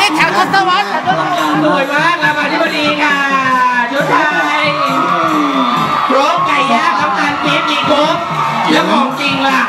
นี้แถวทศวรรษสวยมากรามาธิบดีค่ะชุดไทยโรบไก่ย่างน้ำตาลปี๊บมีครบแล้วของจริงล่ะ